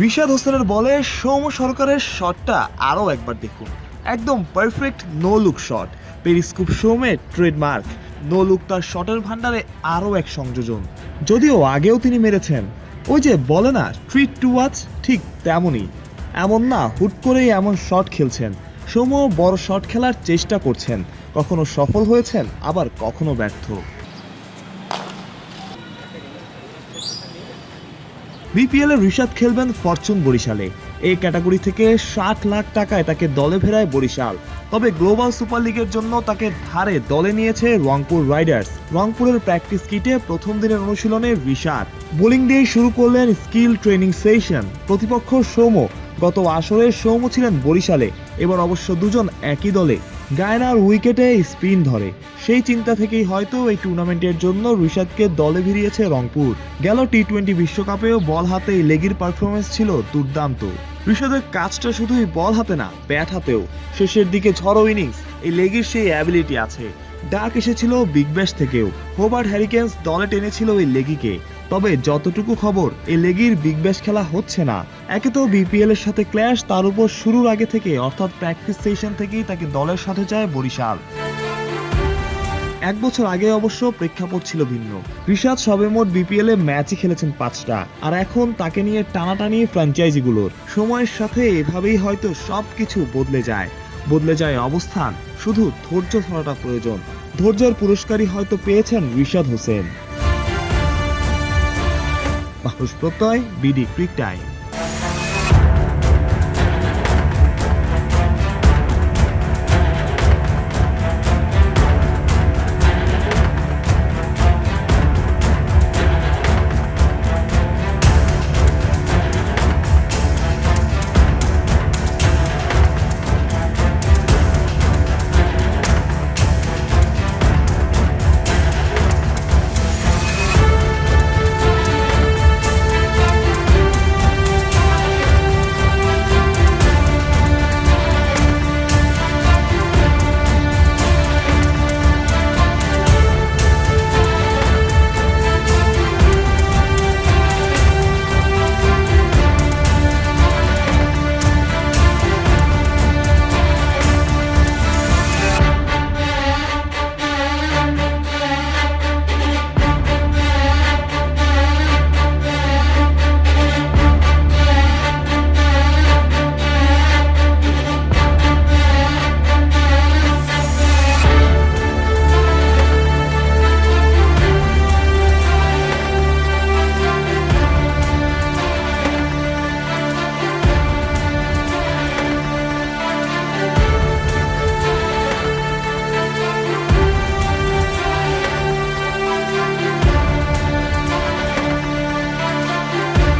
রিশাদ হোসেনের বলে সৌম্য সরকারের শটটা আরও একবার দেখুন। একদম perfect no look shot periscope সৌমের trademark no look তার শটের ভান্ডারে আরও এক সংযোজন। যদিও আগেও তিনি মেরেছেন। ওই যে বলে না ট্রিট টু ওয়াচ ঠিক তেমনই। এমন না, হুট করেই এমন শট খেলছেন। সৌম্য বড় শট খেলার চেষ্টা করছেন। কখনো সফল হয়েছেন, আবার কখনো ব্যর্থ। বিপিএল ঋষাদ খেলবেন ফরচুন বরিশালে। এই ক্যাটাগরি থেকে ষাট লাখ টাকায় তাকে দলে ফেরায় বরিশাল। তবে গ্লোবাল সুপার লিগের জন্য তাকে ধারে দলে নিয়েছে রংপুর রাইডার্স। রংপুরের প্র্যাকটিস কিটে প্রথম দিনের অনুশীলনে ঋষাদ বোলিং দিয়েই শুরু করলেন স্কিল ট্রেনিং সেশন। প্রতিপক্ষ সৌম্য। গত আসরে সৌম্য ছিলেন বরিশালে। এবার অবশ্য দুজন একই দলে। গায়নার উইকেটে স্পিন ধরে। সেই চিন্তা থেকেই হয়তো এই টুর্নামেন্টের জন্য ঋষাদকে দলে ভিড়িয়েছে রংপুর। গেল টি টোয়েন্টি বিশ্বকাপেও বল হাতে লেগির পারফরমেন্স ছিল দুর্দান্ত। ঋষাদের কাজটা শুধুই বল হাতে না ব্যাট হাতেও। শেষের দিকে ঝড়ো ইনিংস এই লেগির সেই অ্যাবিলিটি আছে। ডাক এসেছিল বিগ ব্যাশ থেকেও। হোবার্ট হ্যারিকেন্স দলে টেনেছিল এই লেগিকে। তবে যতটুকু খবর এই লেগির বিগ ব্যাশ খেলা হচ্ছে না। একে তো বিপিএল এর সাথে ক্ল্যাশ তার উপর শুরুর আগে থেকে অর্থাৎ প্র্যাকটিস সেশন থেকেই তাকে দলের সাথে চায় বরিশাল। এক বছর আগে অবশ্য প্রেক্ষাপট ছিল ভিন্ন। ঋষাদ সবে মোট বিপিএল এ ম্যাচই খেলেছেন পাঁচটা। আর এখন তাকে নিয়ে টানাটানি ফ্র্যাঞ্চাইজিগুলোর সময়ের সাথে এভাবেই হয়তো সবকিছু বদলে যায়। বদলে যায় অবস্থান, শুধু ধৈর্য ধরাটা প্রয়োজন। ধৈর্যের পুরস্কারই হয়তো পেয়েছেন ঋষাদ হোসেন। মানুষ প্রত্যয় বিডি ক্রিক টাইম।